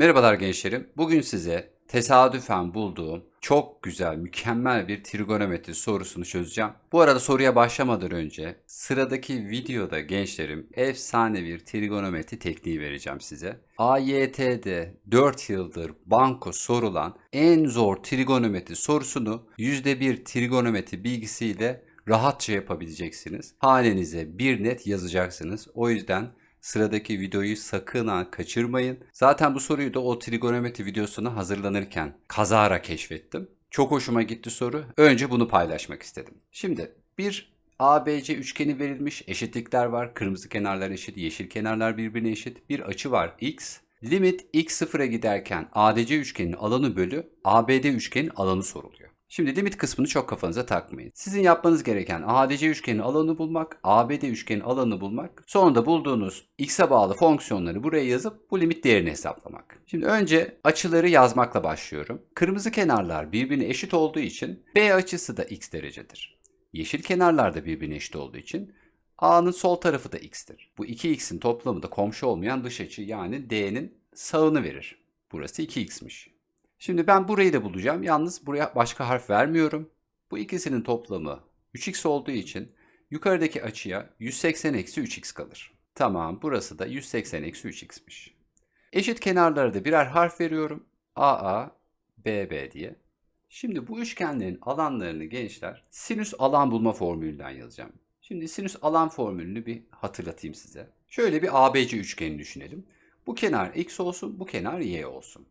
Merhabalar gençlerim. Bugün size tesadüfen bulduğum çok güzel, mükemmel bir trigonometri sorusunu çözeceğim. Bu arada soruya başlamadan önce sıradaki videoda gençlerim efsane bir trigonometri tekniği vereceğim size. AYT'de 4 yıldır banko sorulan en zor trigonometri sorusunu %1 trigonometri bilgisiyle rahatça yapabileceksiniz. Hanenize bir net yazacaksınız. O yüzden Sıradaki videoyu sakın ha kaçırmayın. Zaten bu soruyu da o trigonometri videosuna hazırlanırken kazara keşfettim. Çok hoşuma gitti soru. Önce bunu paylaşmak istedim. Şimdi bir ABC üçgeni verilmiş. Eşitlikler var. Kırmızı kenarlar eşit, yeşil kenarlar birbirine eşit. Bir açı var x. Limit x sıfıra giderken ADC üçgenin alanı bölü ABD üçgenin alanı soruluyor. Şimdi limit kısmını çok kafanıza takmayın. Sizin yapmanız gereken ADC üçgenin alanını bulmak, ABD üçgenin alanını bulmak, sonra da bulduğunuz x'e bağlı fonksiyonları buraya yazıp bu limit değerini hesaplamak. Şimdi önce açıları yazmakla başlıyorum. Kırmızı kenarlar birbirine eşit olduğu için B açısı da x derecedir. Yeşil kenarlar da birbirine eşit olduğu için A'nın sol tarafı da x'tir. Bu iki x'in toplamı da komşu olmayan dış açı yani D'nin sağını verir. Burası 2x'miş. Şimdi ben burayı da bulacağım. Yalnız buraya başka harf vermiyorum. Bu ikisinin toplamı 3x olduğu için yukarıdaki açıya 180 eksi 3x kalır. Tamam burası da 180 eksi 3x'miş. Eşit kenarlara da birer harf veriyorum. AA, BB diye. Şimdi bu üçgenlerin alanlarını gençler sinüs alan bulma formülünden yazacağım. Şimdi sinüs alan formülünü bir hatırlatayım size. Şöyle bir ABC üçgeni düşünelim. Bu kenar x olsun, bu kenar y olsun.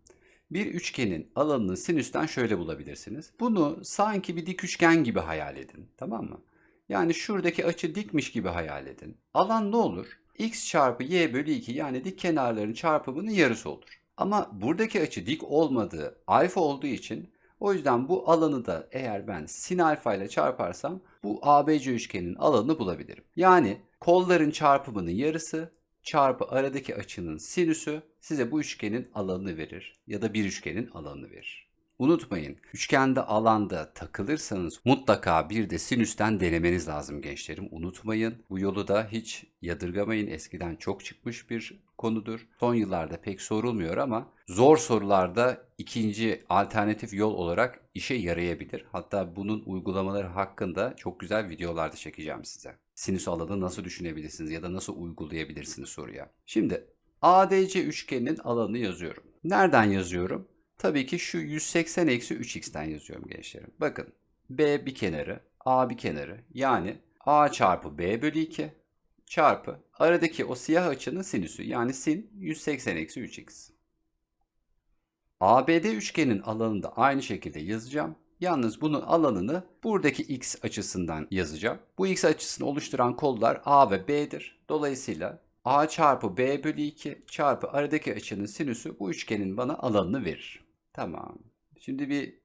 Bir üçgenin alanını sinüsten şöyle bulabilirsiniz. Bunu sanki bir dik üçgen gibi hayal edin. Tamam mı? Yani şuradaki açı dikmiş gibi hayal edin. Alan ne olur? x çarpı y bölü 2 yani dik kenarların çarpımının yarısı olur. Ama buradaki açı dik olmadığı alfa olduğu için o yüzden bu alanı da eğer ben sin alfa ile çarparsam bu ABC üçgenin alanını bulabilirim. Yani kolların çarpımının yarısı çarpı aradaki açının sinüsü size bu üçgenin alanını verir ya da bir üçgenin alanını verir. Unutmayın, üçgende alanda takılırsanız mutlaka bir de sinüsten denemeniz lazım gençlerim. Unutmayın. Bu yolu da hiç yadırgamayın. Eskiden çok çıkmış bir konudur. Son yıllarda pek sorulmuyor ama zor sorularda ikinci alternatif yol olarak işe yarayabilir. Hatta bunun uygulamaları hakkında çok güzel videolarda çekeceğim size. Sinüs alanı nasıl düşünebilirsiniz ya da nasıl uygulayabilirsiniz soruya. Şimdi ADC üçgeninin alanını yazıyorum. Nereden yazıyorum? Tabii ki şu 180 eksi 3x'ten yazıyorum gençlerim. Bakın B bir kenarı, A bir kenarı. Yani A çarpı B bölü 2 çarpı aradaki o siyah açının sinüsü. Yani sin 180 eksi 3x. ABD üçgenin alanını da aynı şekilde yazacağım. Yalnız bunun alanını buradaki x açısından yazacağım. Bu x açısını oluşturan kollar A ve B'dir. Dolayısıyla A çarpı B bölü 2 çarpı aradaki açının sinüsü bu üçgenin bana alanını verir. Tamam. Şimdi bir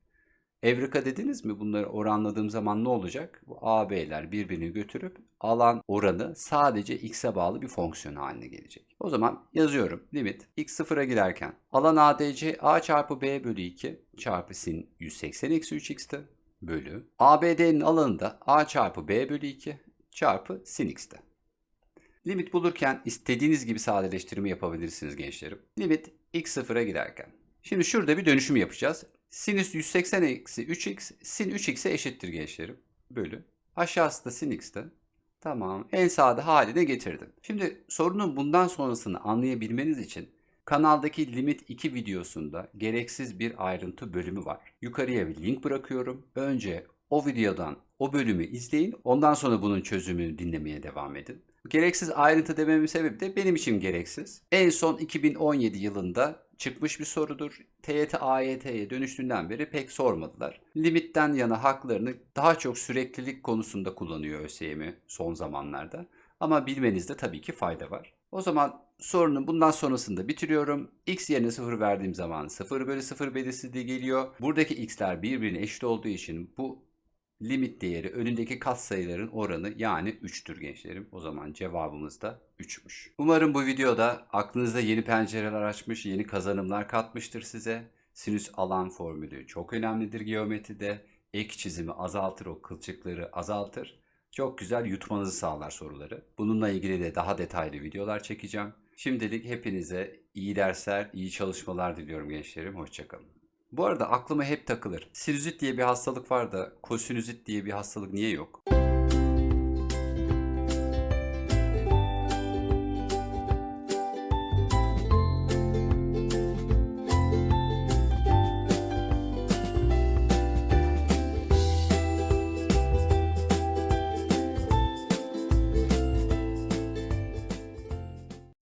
evrika dediniz mi? Bunları oranladığım zaman ne olacak? Bu AB'ler birbirini götürüp alan oranı sadece x'e bağlı bir fonksiyon haline gelecek. O zaman yazıyorum. Limit x sıfıra giderken alan ADC a çarpı b bölü 2 çarpı sin 180 eksi 3x'ti bölü ABD'nin alanı da a çarpı b bölü 2 çarpı sin x'ti. Limit bulurken istediğiniz gibi sadeleştirme yapabilirsiniz gençlerim. Limit x sıfıra giderken. Şimdi şurada bir dönüşüm yapacağız. Sinüs 180 eksi 3x sin 3x'e eşittir gençlerim. Bölü. Aşağısı da sin x'te. Tamam. En sade haline getirdim. Şimdi sorunun bundan sonrasını anlayabilmeniz için kanaldaki limit 2 videosunda gereksiz bir ayrıntı bölümü var. Yukarıya bir link bırakıyorum. Önce o videodan o bölümü izleyin. Ondan sonra bunun çözümünü dinlemeye devam edin. Gereksiz ayrıntı dememin sebebi de benim için gereksiz. En son 2017 yılında çıkmış bir sorudur. TYT AYT'ye dönüştüğünden beri pek sormadılar. Limitten yana haklarını daha çok süreklilik konusunda kullanıyor ÖSYM son zamanlarda. Ama bilmenizde tabii ki fayda var. O zaman sorunun bundan sonrasında bitiriyorum. X yerine 0 verdiğim zaman 0 bölü 0 belirsizliği geliyor. Buradaki x'ler birbirine eşit olduğu için bu limit değeri önündeki katsayıların oranı yani 3'tür gençlerim. O zaman cevabımız da 3'müş. Umarım bu videoda aklınızda yeni pencereler açmış, yeni kazanımlar katmıştır size. Sinüs alan formülü çok önemlidir geometride. Ek çizimi azaltır, o kılçıkları azaltır. Çok güzel yutmanızı sağlar soruları. Bununla ilgili de daha detaylı videolar çekeceğim. Şimdilik hepinize iyi dersler, iyi çalışmalar diliyorum gençlerim. Hoşçakalın. Bu arada aklıma hep takılır. Sinüzit diye bir hastalık var da kosinüzit diye bir hastalık niye yok?